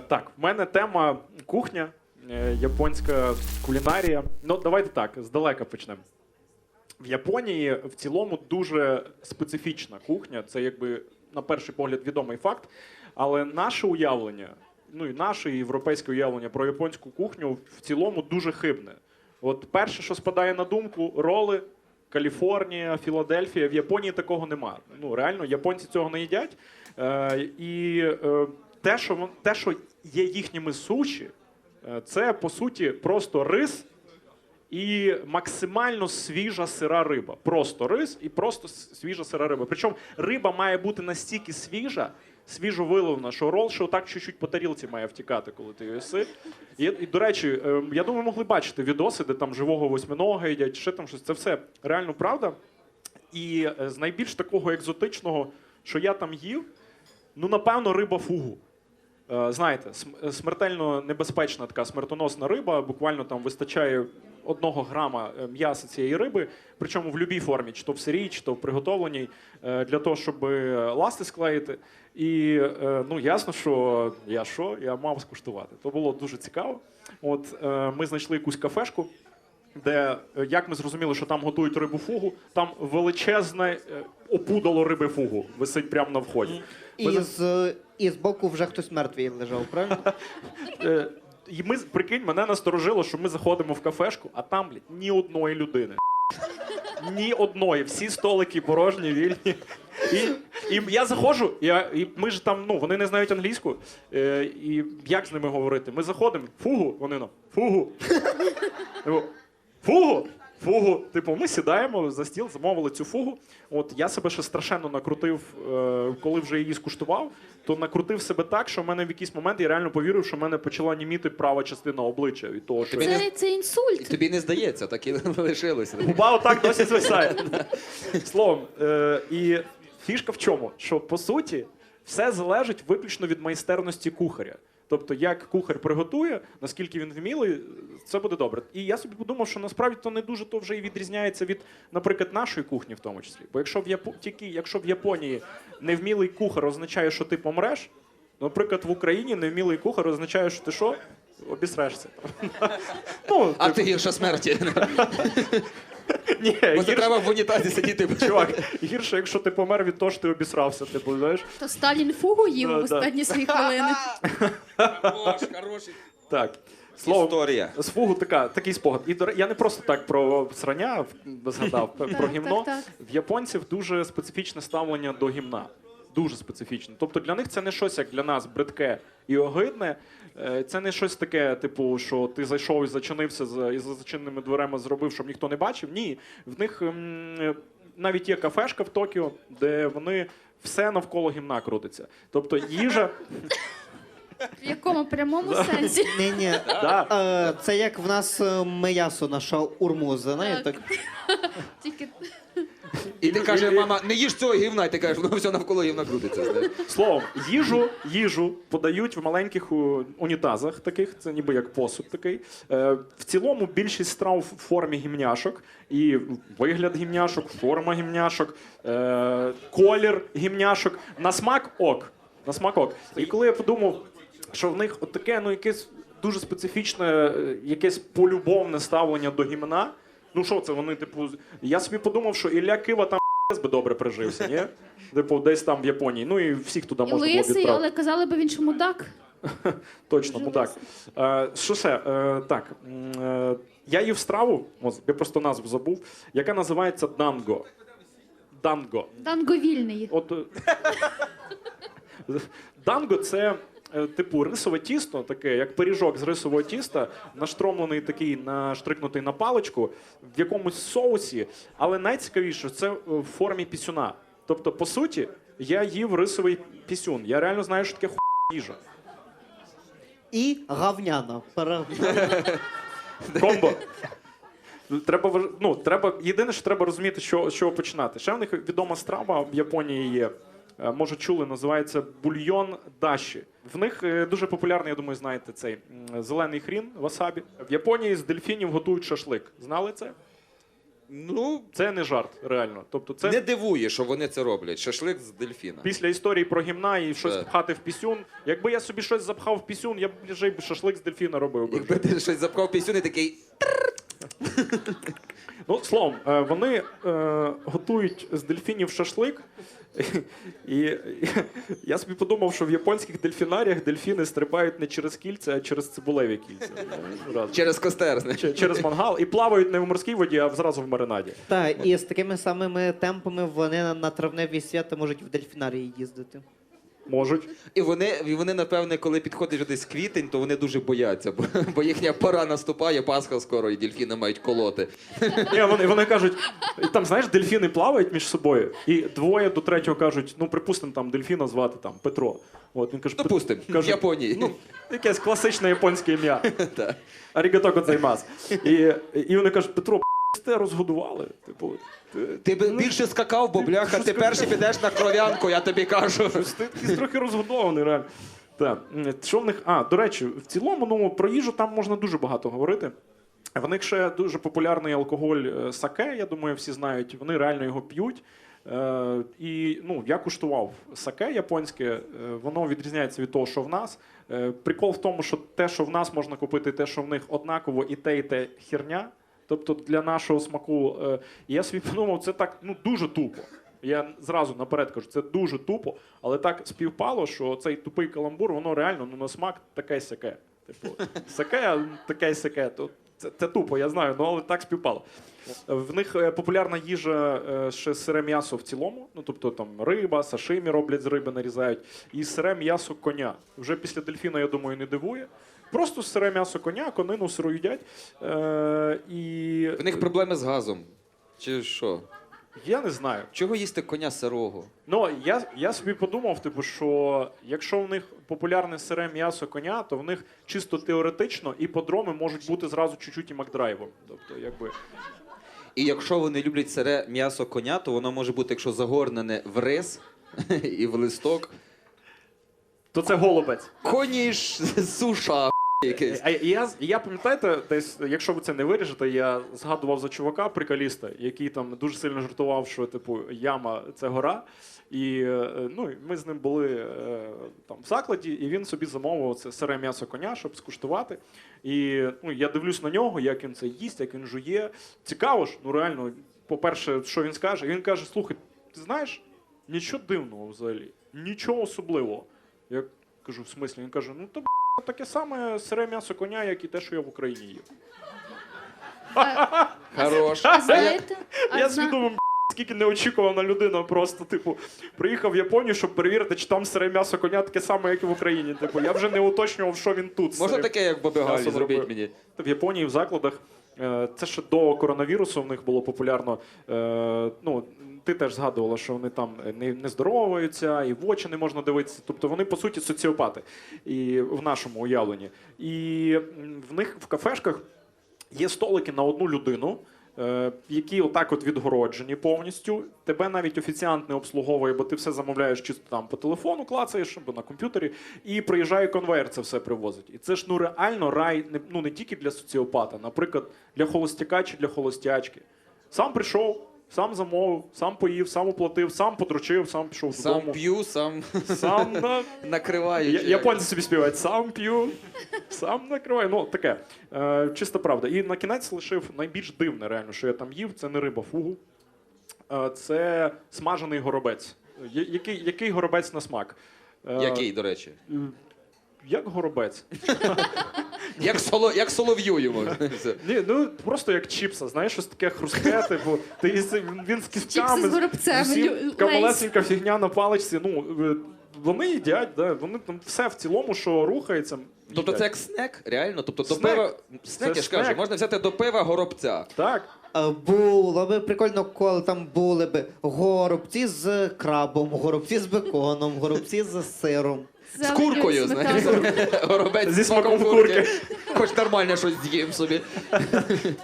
Так, в мене тема кухня, е, японська кулінарія. Ну, давайте так, здалека почнемо. В Японії в цілому дуже специфічна кухня. Це якби на перший погляд відомий факт. Але наше уявлення, ну і наше і європейське уявлення про японську кухню в цілому дуже хибне. От перше, що спадає на думку, роли, Каліфорнія, Філадельфія. В Японії такого нема. Ну реально, японці цього не їдять. Е, і е, те, що те, що є їхніми суші, е, це по суті просто рис і максимально свіжа сира риба. Просто рис і просто свіжа сира риба. Причому риба має бути настільки свіжа, свіжо виловлена, що рол, що так чуть-чуть по тарілці має втікати, коли ти її їси. І, і до речі, е, я думаю, могли бачити відоси, де там живого восьминога їдять, ще там щось. Це все реально правда. І е, з найбільш такого екзотичного, що я там їв, ну напевно, риба фугу. Е, Знаєте, смертельно небезпечна така смертоносна риба. Буквально там вистачає одного грама е, м'яса цієї риби, причому в будь-якій формі, чи то в сирій, чи то в приготовленій, е, для того, щоб е, ласти склеїти. І е, ну ясно, що я що, я мав скуштувати. То було дуже цікаво. От е, ми знайшли якусь кафешку. Де е, як ми зрозуміли, що там готують рибу фугу, там величезне е, опудало риби фугу висить прямо на вході. І з, і з боку вже хтось мертвий лежав, правильно? Е, І ми прикинь, мене насторожило, що ми заходимо в кафешку, а там, блядь, ні одної людини. Ні одної, всі столики порожні, вільні. І, і я заходжу, я, і ми ж там, ну, вони не знають англійську. Е, і як з ними говорити? Ми заходимо, фугу, вони нам, фугу. Фугу? Фугу. Типу, ми сідаємо за стіл, замовили цю фугу. От я себе ще страшенно накрутив, е, коли вже її скуштував, то накрутив себе так, що в мене в якийсь момент я реально повірив, що в мене почала німіти права частина обличчя від того, що Тобі не- Це, це інсульт. тобі не здається, так і лишилося. губа отак досі звисає. Словом, е, і фішка в чому? Що по суті все залежить виключно від майстерності кухаря. Тобто, як кухар приготує, наскільки він вмілий, це буде добре. І я собі подумав, що насправді то не дуже то вже і відрізняється від, наприклад, нашої кухні, в тому числі. Бо якщо в Япо... тільки якщо в Японії невмілий кухар означає, що ти помреш, наприклад, в Україні невмілий кухар означає, що ти що? Обісрешся. Ну, А ти гірша смерті. Ні, Бо це гірше- треба в унітазі сидіти. Чувак, гірше, якщо ти помер від того, що ти обісрався, типу, знаєш? То Сталін фугу їв Да, в да. останні свої хвилини. Хорош, хороший. Так. Слово, Історія. з фугу така, такий спогад. І до ре- я не просто так про срання в- згадав, про гімно. так, так. В японців дуже специфічне ставлення до гімна. Дуже специфічне. Тобто для них це не щось як для нас бридке і огидне. Е, Це не щось таке, типу, що ти зайшов і зачинився за- і за зачиненими дверима зробив, щоб ніхто не бачив. Ні. В них ем, навіть є кафешка в Токіо, де вони все навколо гімна крутиться. Тобто їжа. В якому прямому сенсі? Ні, ні. да, Е, Це як в нас е, миясо наша урмуза, знаєте? Так. Тільки І ти каже, мама, не їж цього гівна, і ти кажеш, воно все навколо гівна крутиться. знаєш. Словом, їжу, їжу подають в маленьких у- унітазах, таких, це ніби як посуд такий. Е, в цілому більшість страв в формі гімняшок, і вигляд гімняшок, форма гімняшок, е, колір гімняшок. На смак ок. На смак ок. І коли я подумав, що в них от таке, ну якесь дуже специфічне, е, якесь полюбовне ставлення до гімна. Ну що це вони, типу, я собі подумав, що Ілля Кива там би добре прижився, ні? Типу, десь там в Японії. Ну і всіх туди можна було лисий, відправити. але казали би він, що мудак. Точно, мудак. Е, що ще? Е, так. Е, я їв страву, я просто назву забув, яка називається данго. Данго. Данговільний. От, е, данго це. Е, Типу рисове тісто, таке, як пиріжок з рисового тіста, наштромлений такий, наштрикнутий на паличку, в якомусь соусі. Але найцікавіше, це в формі пісюна. Тобто, по суті, я їв рисовий пісюн. Я реально знаю, що таке хуй їжа. І гавняна. Комбо. Треба ну, треба єдине, що треба розуміти, що з чого починати. Ще в них відома страва в Японії є. е, Може, чули, називається бульйон даші. В них е, дуже популярний, я думаю, знаєте, цей зелений хрін васабі. В Японії з дельфінів готують шашлик. Знали це? Ну, Це не жарт, реально. Тобто, це не дивує, що вони це роблять. Шашлик з дельфіна. після історії про гімна і щось Так. пхати в пісюн. Якби я собі щось запхав в пісюн, я б вже шашлик з дельфіна робив би. Якби ти щось запхав пісюн і такий. Ну, словом, е, вони е, готують з дельфінів шашлик. І, і я собі подумав, що в японських дельфінаріях дельфіни стрибають не через кільця, а через цибулеві кільця. Раз. Через костер. знаєш. Через мангал і плавають не в морській воді, а зразу в маринаді. Так, і з такими самими темпами вони на, на травневі свята можуть в дельфінарії їздити. Можуть. І вони, і вони, напевне, коли підходить вже десь квітень, то вони дуже бояться, бо, бо їхня пора наступає, Пасха скоро, і дельфіни мають колоти. Ні, вони, вони кажуть, там, знаєш, дельфіни плавають між собою, і двоє до третього кажуть: ну, припустимо, там дельфіна звати там Петро. От він каже, «Пет- Допустим, в Японії. Ну, якесь класичне японське ім'я. Арігато кодзаймас. І, і вони кажуть, Петро, те розгодували. Типу, ти, Ти би більше скакав, бо бляха, ти перший підеш на кров'янку, я тобі кажу. Щось ти трохи розгодований, реально. Так. Що в них. А, до речі, в цілому, ну, про їжу там можна дуже багато говорити. В них ще дуже популярний алкоголь е, саке, я думаю, всі знають. Вони реально його п'ють. Е, і ну, я куштував саке японське, е, воно відрізняється від того, що в нас. Е, прикол в тому, що те, що в нас можна купити, те, що в них однаково, і те, і те херня. Тобто для нашого смаку. Е, я собі подумав, це так ну, дуже тупо. Я зразу наперед кажу, це дуже тупо, але так співпало, що цей тупий каламбур, воно реально ну, на смак таке сяке. Типу, сяке, таке сяке. То це, це тупо, я знаю, ну але так співпало. В них е, популярна їжа е, ще сире м'ясо в цілому. Ну тобто там риба, сашимі роблять з риби, нарізають, і сире м'ясо коня. Вже після дельфіна, я думаю, не дивує. Просто сире м'ясо коня, конину сиру їдять. Е, і В них проблеми з газом. Чи що? я не знаю. Чого їсти коня сирого? Ну, я, я собі подумав, типу, що якщо в них популярне сире м'ясо коня, то в них чисто теоретично іподроми можуть бути зразу чуть-чуть і макдрайвом. Тобто, якби. І якщо вони люблять сире м'ясо коня, то воно може бути, якщо загорнене в рис і в листок. То це голубець. Коні ж суша якийсь. Я, я пам'ятаєте, десь, якщо ви це не виріжете, я згадував за чувака, приколіста, який там дуже сильно жартував, що типу яма це гора. І е, ну, ми з ним були е, там в закладі, і він собі замовив це сире м'ясо коня, щоб скуштувати. І ну, я дивлюсь на нього, як він це їсть, як він жує. Цікаво ж, ну реально, по-перше, що він скаже? Він каже: слухай, ти знаєш, нічого дивного взагалі, нічого особливого. Я кажу, в смислі, він каже: ну то таке саме сире м'ясо коня, як і те, що я в Україні їв. Хорош. А знаєте, а я зна- собі скільки неочікувана людина, просто, типу, приїхав в Японію, щоб перевірити, чи там сире м'ясо коня таке саме, як і в Україні. Типу, я вже не уточнював, що він тут. Можна сире. таке, як Бабигалі, М'ясо зробіть мені. В Японії в закладах. е, Це ще до коронавірусу в них було популярно. е, Ну, ти теж згадувала, що вони там не, не здороваються, і в очі не можна дивитися. Тобто вони, по суті, соціопати і в нашому уявленні. І в них в кафешках є столики на одну людину. е, Які отак от відгороджені повністю. Тебе навіть офіціант не обслуговує, бо ти все замовляєш чисто там по телефону, клацаєш або на комп'ютері, і приїжджає конвейер, це все привозить. І це ж ну реально рай не, ну, не тільки для соціопата, наприклад, для холостяка чи для холостячки. Сам прийшов, сам замовив, сам поїв, сам оплатив, сам подручив, сам пішов Сам додому. п'ю, сам Сам на накриваю. я- Японці собі співають сам п'ю, сам накриваю. Ну таке. Е, чиста правда. І на кінець лишив найбільш дивне, реально, що я там їв. Це не риба фугу. Е, це смажений горобець. Я- Який, який горобець на смак? Е, Який, до речі? е, Як горобець? Як, соло, як солов'ю йому. Ні, ну просто як чіпса, знаєш, щось таке хрустке, типу, ти їси, він з кістками. Чіпси з горобцем, усім, лю- така малесенька фігня на паличці. Ну, е, вони їдять, да, вони там все в цілому, що рухається. Тобто їдять. це як снек, реально? Тобто до Снек. пива. Снек, Це я ж кажу, снек. можна взяти до пива горобця. Так. Е, Було би прикольно, коли там були б горобці з крабом, горобці з беконом, горобці з сиром. З куркою, знаєш. Горобець Зі смаком курки. Хоч нормально щось з'їм собі.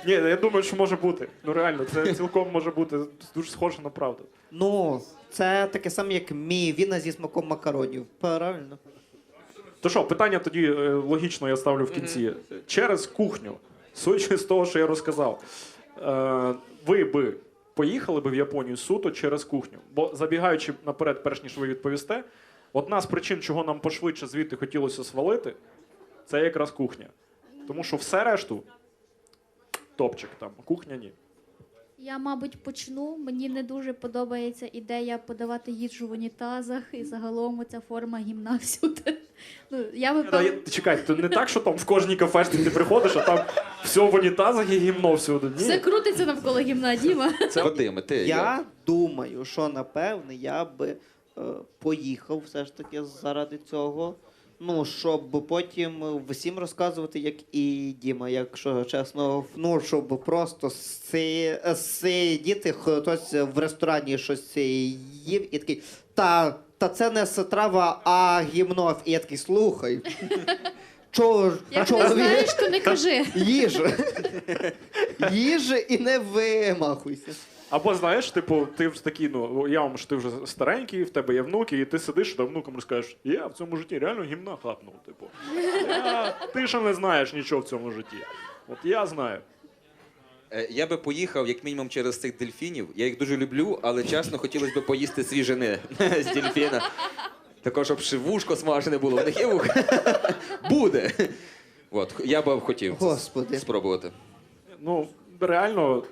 Ні, я думаю, що може бути. Ну реально, це цілком може бути дуже схоже на правду. Ну, це таке саме, як мій віна зі смаком макаронів. Правильно. То що, питання тоді е, логічно я ставлю в кінці. Через кухню, судячи з того, що я розказав. Е, ви би поїхали би в Японію суто через кухню. Бо забігаючи наперед, перш ніж ви відповісте, одна з причин, чого нам пошвидше звідти хотілося свалити, це якраз кухня. Тому що все решту топчик там, кухня ні. Я, мабуть, почну. Мені не дуже подобається ідея подавати їжу в унітазах і загалом ця форма гімна всюди. Ну, я би Та, я- Чекай, то не так, що там в кожній кафешці ти приходиш, а там все в унітазах і гімно всюди. Ні. все крутиться навколо гімна, Діма. Це Вадиме, ти Я думаю, що напевне я би поїхав все ж таки заради цього. Ну, щоб потім всім розказувати, як і Діма, якщо чесно, ну, щоб просто си, сидіти, хтось в ресторані щось їв і такий, та, та це не страва, а гімно. І я такий, слухай. Чого ж Як не знаєш, то не кажи. їж. Їж і не вимахуйся. Або знаєш, типу, ти ж такий, ну я вам що ти вже старенький, в тебе є внуки, і ти сидиш там внукам розкажеш, я в цьому житті реально гімна хапнув. Типу, я, ти ще не знаєш нічого в цьому житті. От я знаю. Е, Я би поїхав як мінімум через цих дельфінів. Я їх дуже люблю, але чесно хотілося б поїсти свіжини з дельфіна. Також, щоб ще вушко смажене було. В них є вухо? Буде. От, я б хотів Господи. спробувати. Ну, реально,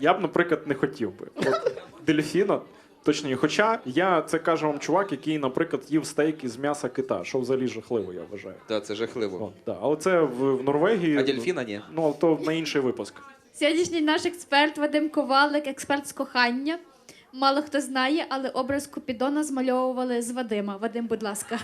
я б, наприклад, не хотів би. От, дельфіна. Точніше, хоча я це каже вам чувак, який, наприклад, їв стейк із м'яса кита, що взагалі жахливо, я вважаю. Так, це жахливо. От, да. Але це в, в Норвегії. А дельфіна ні. Ну, то на інший випуск. Сьогоднішній наш експерт Вадим Ковалик, експерт з кохання. Мало хто знає, але образ Купідона змальовували з Вадима. Вадим, будь ласка.